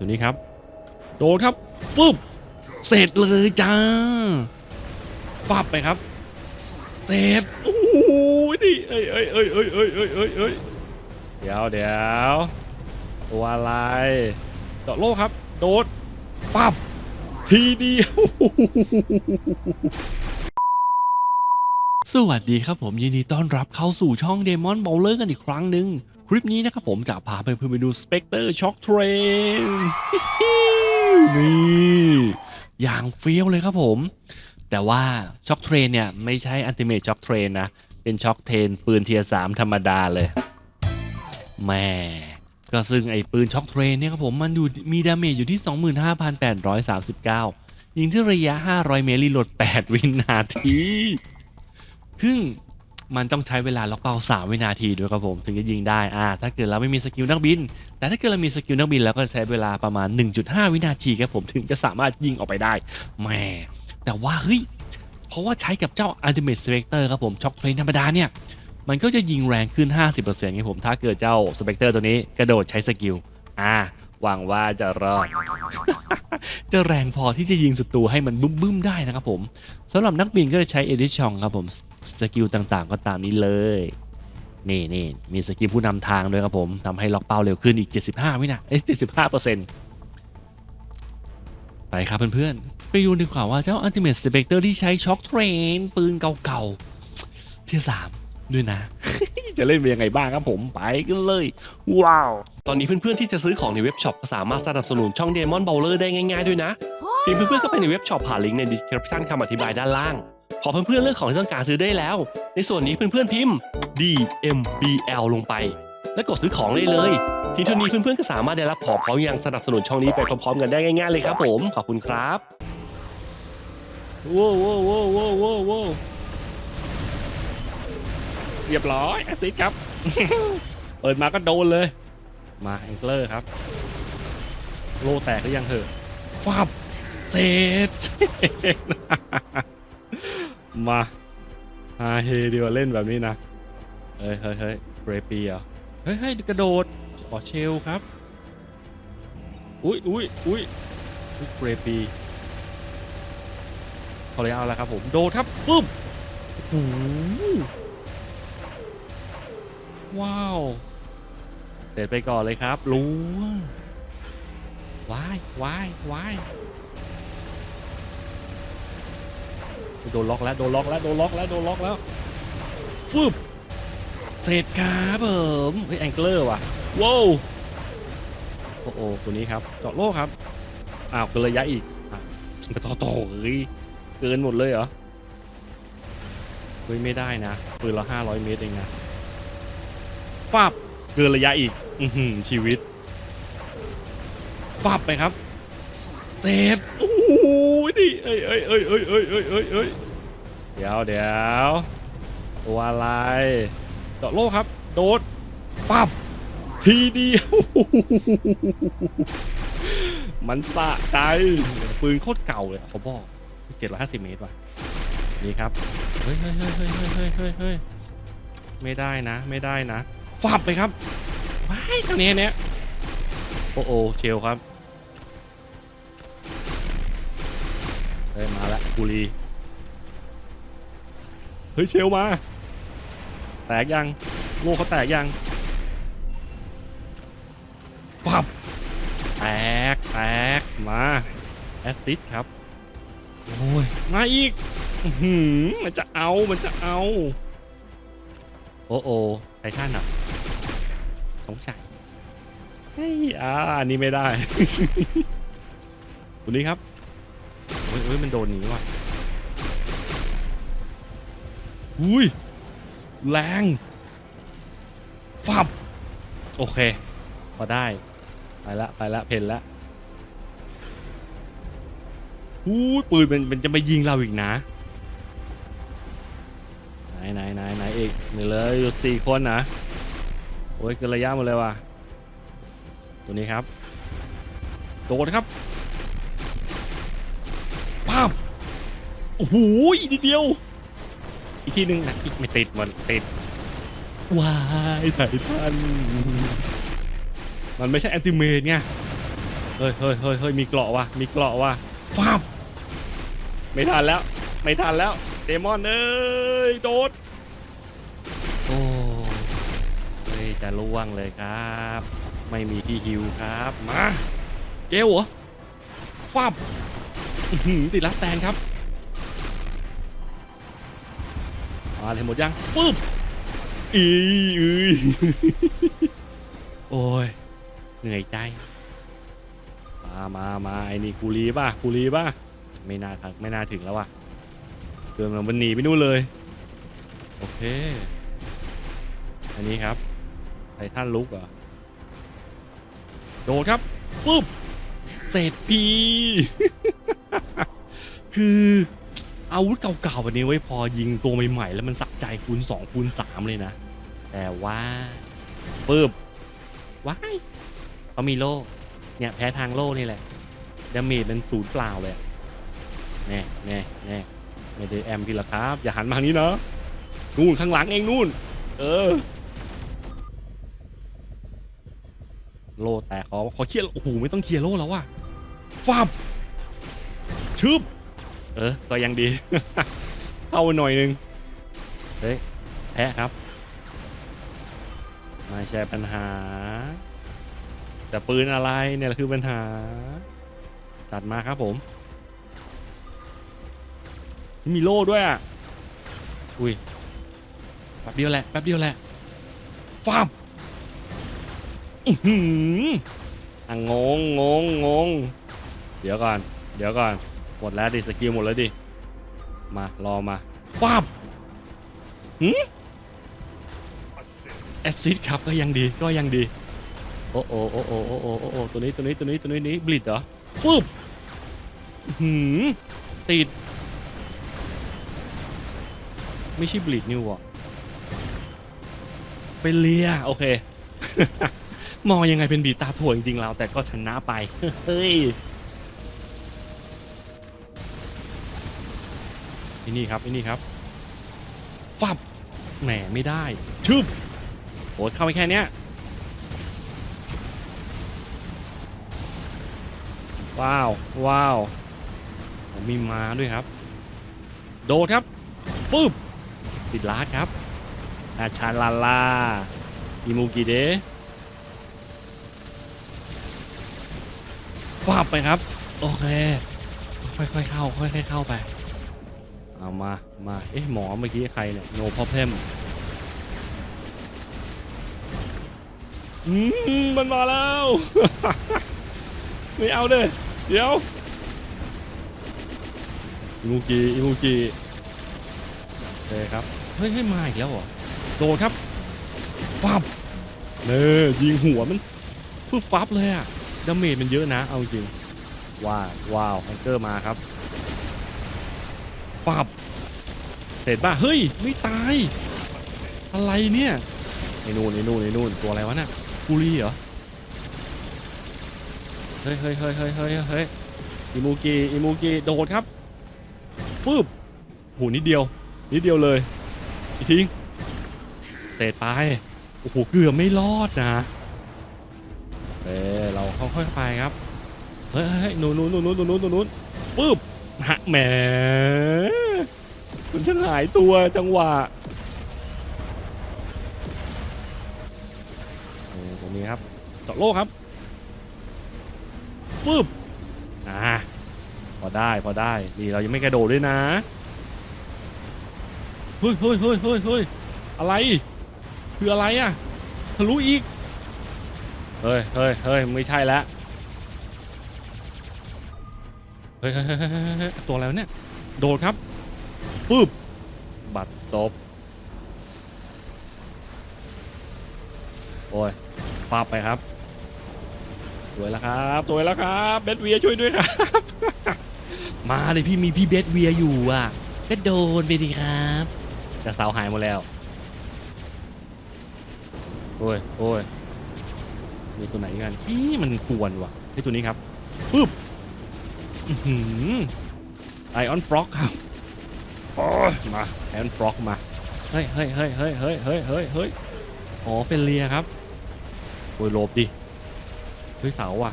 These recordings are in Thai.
ตัวนี้ครับ โดนครับปุ๊บเสร็จเลยจ้าฟับไปครับ เสร็จโอ้โหนี่เอ้ยเอ้ยเอ้ยเอ้ยเอ้ยเอ้ยเอ้ยเอ้ยเดี๋ยวเดี๋ยวตัวอะไรเจาะโลกครับ โดดปั๊บทีเดียวสวัสดีครับผมยินดีต้อนรับเข้าสู่ช่อง Demon Bowler กันอีกครั้งหนึ่ง คลิปนี้นะครับผมจะพาไปเพื่อนไปดู Spectre Shock Train นี่อย่างเฟี้ยวเลยครับผม แต่ว่า Shock Train เนี่ย ไม่ใช่ Ultimate Shock Train นะ เป็น Shock Train ปืนเทียร์3ธรรมดาเลยแม่ก็ซึ่งไอ้ปืน Shock Train เนี่ยครับผม มันอยู่มีดาเมจอยู่ที่ 25,839 ยิงที่ระยะ 500 เมตรรีโหลด 8 วินาทีซึ่ง มันต้องใช้เวลาล็อกเป้า3วินาทีด้วยครับผมถึงจะยิงได้อ่าถ้าเกิดเราไม่มีสกิลนักบิน แต่ถ้าเกิดเรามีสกิลนักบินแล้วก็ใช้เวลาประมาณ 1.5 วินาทีครับผมถึงจะสามารถยิงออกไปได้แหมแต่ว่าเฮ้ยเพราะว่าใช้กับเจ้า Ultimate Spectre ครับผมช็อคเทรนธรรมดาเนี่ยมันก็จะยิงแรงขึ้น 50%ครับผมถ้าเกิดเจ้า Spectre ตัวนี้กระโดดใช้สกิลอ่าหวังว่าจะรอด จะแรงพอที่จะยิงศัตรูให้มันบึ้มๆได้นะครับผมสำหรับนักบินก็จะใช้เอดิชองครับผมสกิลต่างๆ ก็ตามนี้เลย นี่นี่มีสกิลผู้นำทางด้วยครับผมทำให้ล็อกเป้าเร็วขึ้นอีก 75วินาเอ้ย75เปอร์เซ็นต์ไปครับเพื่อนๆ ไปดูดีกว่าว่าเจ้า Ultimate Spectre ที่ใช้ช็อคเทรน ปืนเก่าๆเทียสามด้วยนะ จะเล่นเป็นยังไงบ้างครับผมไปกันเลย ว้าว ตอนนี้เพื่อนๆ ที่จะซื้อของในเว็บช็อปก็สามารถสนับสนุนช่อง Demon Bowler ได้ง่ายๆด้วยนะเพียงเพื่อนๆก็ไปในเว็บช็อปผ่านลิงก์ใน description คำอธิบายด้านล่าง พอเพื่อนๆเลือกของที่ต้องการซื้อได้แล้ว ในส่วนนี้เพื่อนๆพิมพ์ DMBL ลงไป แล้วกดซื้อของได้เลยเพีเท่านี้เพื่อนๆก็สามารถได้รับของพร้อมยังสนับสนุนช่องนี้ไปพร้อมๆกันได้ง่ายๆเลยครับผมขอบคุณครับว้าวว้าวว้าวว้าวว้าวว้าวเรียบร้อยแอสซิดครับ เปิดมาก็โดนเลย มาแองเกอร์ครับ โลแตกหรือยังเถอะฟับเสร็จ มาฮาเฮดีกว่าเล่นแบบนี้นะ เฮ้ยเฮ้ยเฮ้ยเรปีเหรอ เฮ้ยเฮ้ยกระโดดอ๋อเชลครับ อุ้ยอุ้ยอุ้ยอุ๊ยเรปีพอเลยเอาแล้วครับผม โดดครับปุ๊บโอ้โหว้าว เสร็จไปก่อนเลยครับรู้ว้ายวายวาย โดนล็อกแล้วโดนล็อกแล้วโดนล็อกแล้วโดนล็อกแล้วฟึบเสร็จครับผมเฮ้ยแองเกอร์ว่ะว้าวโอ้โหตัวนี้ครับเจาะโลกครับอ้าวเกินระยะอีกไปต่อต่อเฮ้ยเกินหมดเลยเหรอเฮ้ยไม่ได้นะปืนละห้าร้อยเมตรเองนะฟับเกินระยะอีกอือหือชีวิตฟับไปครับเสร็จโอ้ เอ้ยเอ้ยเอ้ยเอ้ยเอ้ยเอ้ยเอ้ยเอ้ยเดี๋ยวเดี๋ยวตัวอะไรเจาะโลกครับ โดดปั๊บทีเดียวมันสะใจปืนโคตรเก่าเลยเขาบอกเจ็ดร้อยห้าสิบเมตรว่ะนี่ครับเฮ้ยเฮ้ยเฮ้ยเฮ้ยเฮ้ยเฮ้ยเฮ้ยไม่ได้นะ ไม่ได้นะฟับไปครับว้ายทางนี้เนี้ยโอ้โอเชลครับ เฮ้ยมาละกุรีเฮ้ยเชลมา แตกยังโลกเขาแตกยังฟับแตกแตกมาแอสซิดครับโอ้ยมาอีกหือมันจะเอามันจะเอา โอ้โอไททันอะสงสัยเฮ้ยอ่าอันนี้ไม่ได้ตัวนี้ครับ เฮ้ยเฮ้ยมันโดนหนีว่ะอุ้ยแรงฟับโอเค พอได้ ไปละไปละเพนละอู้ยปืนมันมันจะมายิงเราอีกนะไหนไหนไหนไหนอีกนี่เลยอยู่สี่คนนะโอ้ยเกินระยะหมดเลยว่ะตัวนี้ครับ โดดครับ โอ้โหอีกนิดเดียว อีกทีหนึ่งนะอีกไม่ติดมันติดว้ายไททันมันไม่ใช่แอนติเมทไงเฮ้ยเฮ้ยเฮ้ยเฮ้ยมีเกราะว่ะมีเกราะว่ะฟ้าบไม่ทันแล้ว ไม่ทันแล้ว เดมอนเอ้ยโดดโอ้เฮ้ยจะล่วงเลยครับ ไม่มีที่ฮิวครับ มา เกลเหรอฟ้าบอื้อหือติดลัสแตนครับ มาเลยหมดยังฟึบอีอือโอ้ยเหนื่อยใจมามามาไอ้นี่กูรีป่ะกูรีป่ะไม่น่าทักไม่น่าถึงแล้วว่ะเดินมันหนีไปนู่นเลย โอเค อันนี้ครับไททันลุกเหรอโดดครับปุ๊บเศษพี คือ อาวุธเก่าๆแบบนี้ไว้พอยิงตัวใหม่ๆแล้วมันสะใจคูณ2คูณ3เลยนะ แต่ว่าปึ๊บว้ายเขามีโล่เนี่ยแพ้ทางโล่นี่แหละดาเมจมันศูนย์เปล่าเลยแน่แน่แน่ไม่ได้แอมพี่ละครับ อย่าหันมาทางนี้นะนู่นข้างหลังเองนู่น เออ โล่แตกขอขอเคลียร์โอ้โหไม่ต้องเคลียร์โล่แล้วว่ะฟับชึบ เออ ก็ยังดี เข้าหน่อยหนึง เฮ้ย แพ้ครับ ไม่ใช่ปัญหา แต่ปืนอะไรเนี่ยแหละคือปัญหา จัดมาครับผม มีโล่ด้วยอะ อุ้ย แป๊บเดียวแหละ แป๊บเดียวแหละ ฟาบอื้อหืออะงงงงงง เดี๋ยวก่อน เดี๋ยวก่อน หมดแล้วดิสกิลหมดแล้วดิ มารอมาฟาบหืมแอซิดครับก็ยังดีก็ยังดี โอ้โอ้โอ้โอ้โอ้โอ้โอ้โอ้ตัวนี้ตัวนี้ตัวนี้ตัวนี้นี้บลิดเหรอฟึบหืมติด ไม่ใช่บลิดนิวอะเป็นเลียโอเค มองยังไงเป็นบีตาถั่วจริงๆเราแต่ก็ชนะไป เฮ้ย อ้นี่ครับไอ้นี่ครับฟับแหมไม่ได้ชึบโอ้เข้าไปแค่เนี้ยว้าวว้าวผมมีมาด้วยครับ โดดครับฟึบติดลาดครับอาชาลาลาอิมูกิเดฟับไปครับ โอเคค่อยๆเข้าค่อยๆเข้าไป เอามา มา เอ๊ะหมอเมื่อกี้ใครเนี่ย no problem อืมมันมาแล้ว ไม่เอาเลยเดี๋ยวอิมูกิอิมูกิโอเคครับ เฮ้ยเฮ้ยมาอีกแล้วเหรอโดนครับฟับเน่ยิงหัวมันปึ๊บฟับเลยอะดาเมจมันเยอะนะ เอาจริงว้าวว้าวแฮงเกอร์มาครับ ปับเสร็จป่ะเฮ้ยไม่ตาย อะไรเนี่ยไอ้นู่นไอ้นู่นไอ้นู่นตัวอะไรวะน่ะกูรีเหรอเฮ้ยเฮ้ยเฮ้ยเฮ้ยเฮ้ยเฮ้ยอิมูกิอิมูกิโดดครับฟึบโหนิดเดียวนิดเดียวเลยอีกทิ้งเสร็จไปโอ้โหเกือบไม่รอดนะเออเราค่อยๆไปครับเฮ้ยเฮ้ยเฮ้ยหนูนหนูนหนูนหนูนหนูนหนูนหนูนปึ๊บ ฮะแหมมันช่างหายตัวจังหวะนี่ตรงนี้ครับเจาะโลกครับฟึบอ่าพอได้พอได้นี่เรายังไม่กระโดดด้วยนะเฮ้ยเฮ้ยเฮ้ยเฮ้ยเฮ้ยอะไร คืออะไรอะทะลุอีก เฮ้ยเฮ้ยเฮ้ยไม่ใช่แล้ว เฮ้ยตัวอะไรวเนี่ยโดดครับปึ๊บบัตรซบโอ้ยปาบไปครับสวยแล้วครับสวยแล้วครับเบสเวียช่วยด้วยครับ มาเลยพี่มีพี่เบสเวียอยู่อะก็โดนไปดิครับแต่เสาหายหมดแล้วโอ้ยโอ้ยมีตัวไหนกันอีมันกวนว่ะไอ้ตัวนี้ครับปึ๊บ ไอออนฟล็อกครับมาไอออนฟล็อกมา เฮ้ยเฮ้ยเฮ้ยเฮ้ยเฮ้ยเฮ้ยเฮ้ยเฮ้ยอ๋อเป็นเลียครับโอ้ยหลบดิเฮ้ยเสาว่ะ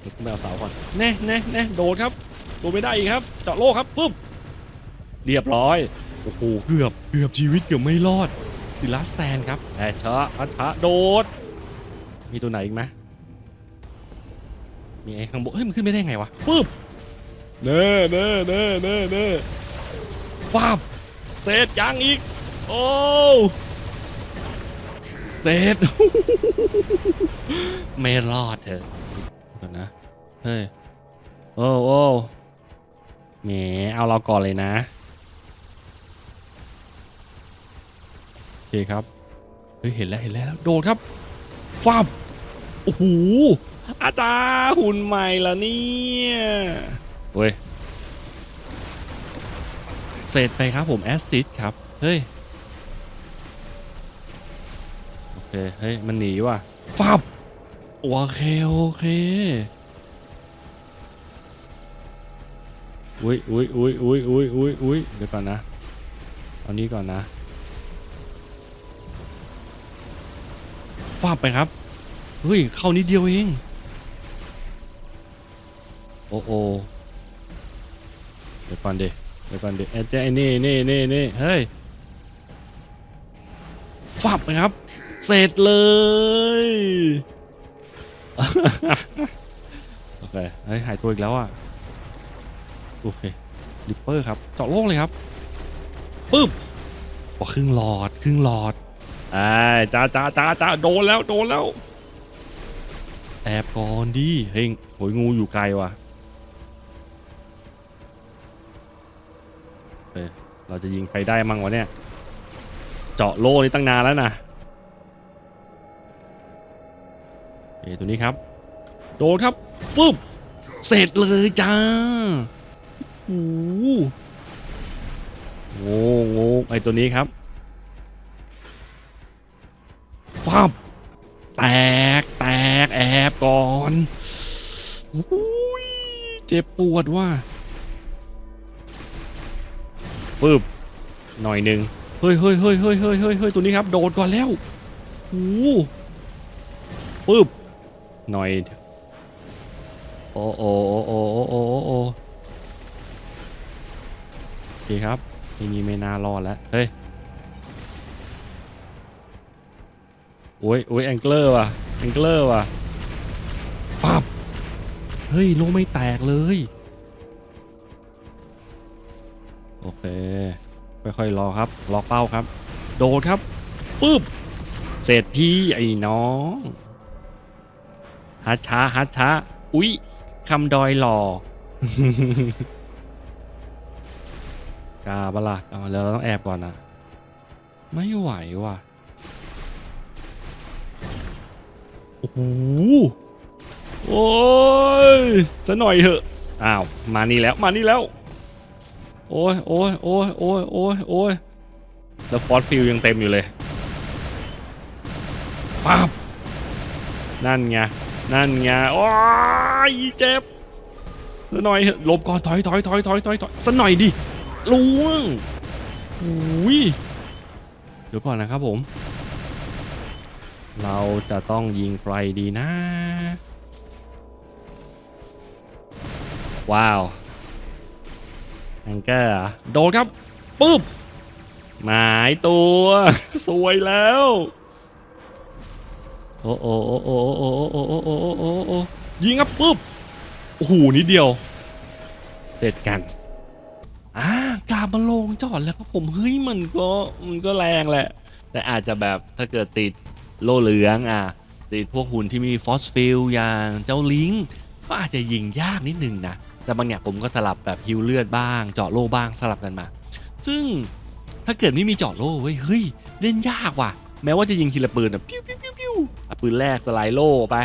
เดี๋ยวขึ้นไปเอาเสาก่อนแน่แน่แน่โดดครับโดดไม่ได้อีกครับ เจาะโล่ครับปุ๊บเรียบร้อยโอ้โหเกือบเกือบชีวิตเกือบไม่รอดดิลาสแตนครับแต่ชะอัชะโดด มีตัวไหนอีกไหม มีไอ้ข้างบนเฮ้ยมันขึ้นไม่ได้ไงวะปุ๊บเน่เน่เน่เน่เน่ป้าบเศษยังอีก โอ้เศษไม่รอดเถอะก่อนนะ เฮ้ย โอ้โอ้แหมเอาเราก่อนเลยนะ โอเคครับ เฮ้ย เห็นแล้วเห็นแล้ว โดดครับฟาบโอ้โห อาจารย์หุ่นใหม่ละเนี่ยเว้ยเสร็จไปครับผมแอสซิดครับ เฮ้ย โอเค เฮ้ย มันหนีว่ะฟับโอเค โอเคอุ้ยอุ้ยอุ้ยอุ้ยอุ้ยอุ้ยอุ้ยเดี๋ยวก่อนนะ เอานี้ก่อนนะฟาบไปครับ เฮ้ย เข้านิดเดียวเองโอ้โอเดี๋ยวก่อนเดเดี๋ยวก่อนเดเอ้เจ้าไอ้นี่นี่นี่นี่เฮ้ยฟับไปครับ เสร็จเลยโอเคเฮ้ยหายตัวอีกแล้วอะโอเคลิปเปอร์ครับเจาะโล่งเลยครับปึ๊บพอครึ่งหลอดครึ่งหลอดไอ้จ้าจ้าจ้าจ้าโดนแล้วโดนแล้วแอบก่อนดิเฮ้ยโหยงูอยู่ไกลว่ะ เราจะยิงใครได้มั่งวะเนี่ย เจาะโล่นี่ตั้งนานแล้วนะเอตัวนี้ครับ โดนครับปุ๊บเสร็จเลยจ้าโอ้โหโง่โง่ไอตัวนี้ครับปับแตกแตกแอบก่อนอเจ็บปวดว่ะ ปึ๊บหน่อยหนึ่งเฮ้ยเฮ้ยเฮ้ยเฮ้ยเฮ้ยเฮ้ยตัวนี้ครับโดดก่อนแล้วหูปึบหน่อยโอ้โอ้โอ้โอ้โอ้โอ้โอ้โอเคครับทีนี้ไม่น่ารอดแล้วเฮ้ยโอ้ยโอ้ยแองเกิลว่ะแองเกิลว่ะปั๊บเฮ้ยโลไม่แตกเลย โอเค ค่อยๆรอครับ รอเป้าครับ โดดครับปึ๊บเสร็จพี่ไอ้น้องฮัทช้าฮัทช้า อุ๊ยคำดอยหล่อกาปะล่ะเอาแล้วเราต้องแอบก่อนนะไม่ไหวว่ะโอ้โหโอ้ยซะหน่อยเถอะอ้าว มานี่แล้วมานี่แล้ว โอ้ยโอ้ยโอ้ยโอ้ยโอ้ยโอ้ยแล้วฟอสฟิลยังเต็มอยู่เลยปั๊บนั่นไง นั่นไง โอ้ยเจ็บสักหน่อยหลบก่อนถอยถอยถอยถอยถอยถอยสักหน่อยดิล่วงอุ้ยเดี๋ยวก่อนนะครับผม เราจะต้องยิงใครดีนะ ว้าว แองเกอร์เหรอโดนครับปุ๊บหมายตัว สวยแล้วโอ้โอ้โอ้โอ้โอ้โอ้โอ้โอ้โอ้โอ้โอ้ยิงครับปุ๊บโอ้โหนิดเดียว เสร็จกันอ่ากาบมาลงจอดแล้วครับผมเฮ้ยมันก็มันก็แรงแหละ แต่อาจจะแบบถ้าเกิดติดโล่เหลืองอะติดพวกหุ่นที่มีฟอสฟิลอย่างเจ้าลิงก์ก็อาจจะยิงยากนิดนึงนะ แต่บางอย่างผมก็สลับแบบฮิวเลือดบ้าง เจาะโล่บ้างสลับกันมา ซึ่งถ้าเกิดไม่มีเจาะโล่เว้ยเฮ้ยเล่นยากว่ะ แม้ว่าจะยิงทีละปืนอะปิ้วปิ้วปิ้วปิ้วปืนแรกสไลด์โล่ไป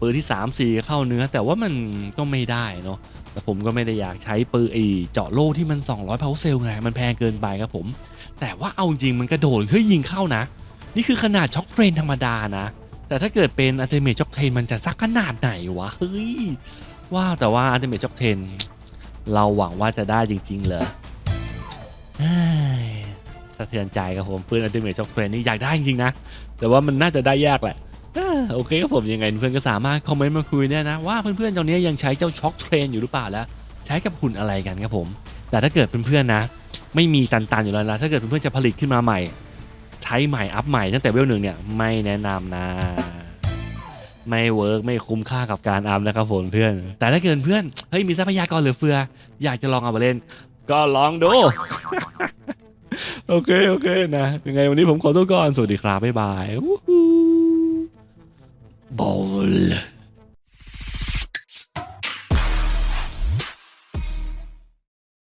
ปืนที่ 3 4 เข้าเนื้อ แต่ว่ามันก็ไม่ได้เนาะแต่ผมก็ไม่ได้อยากใช้ปืนไอเจาะโล่ที่มัน 200 p o w e r cell ไงมันแพงเกินไปครับผม แต่ว่าเอาจริงมันกระโดดเฮ้ยยิงเข้านะ นี่คือขนาดช็อคเทรนธรรมดานะ แต่ถ้าเกิดเป็นอัลเทเมทช็อคเทรนมันจะสักขนาดไหนวะเฮ้ย ว้าวแต่ว่าอัลเทเมทช็อคเทรนเราหวังว่าจะได้จริง ๆ เหรอสะเทือนใจครับผมปืนอัลเทเมทช็อคเทรนนี่อยากได้จริงนะ แต่ว่ามันน่าจะได้ยากแหละโอเคครับผมยังไงเพื่อนก็สามารถคอมเมนต์มาคุยเนี่ยนะ ว่าเพื่อนๆตอนนี้ยังใช้เจ้าช็อคเทรนอยู่หรือเปล่าแล้ว ใช้กับหุ่นอะไรกันครับผม แต่ถ้าเกิดเพื่อนๆนะ ไม่มีตันๆอยู่แล้วนะถ้าเกิดเพื่อนๆจะผลิตขึ้นมาใหม่ ใช้ใหม่อัพใหม่ตั้งแต่เวลหนึ่งเนี่ยไม่แนะนำนะ ไม่เวิร์กไม่คุ้มค่ากับการอัพนะครับผมเพื่อน แต่ถ้าเกิดเพื่อนเฮ้ยมีทรัพยากรเหลือเฟือ อยากจะลองเอามาเล่น ก็ลองดู โอเค โอเคนะยังไงวันนี้ผมขอตัวก่อน สวัสดีครับ บ๊ายบายบอล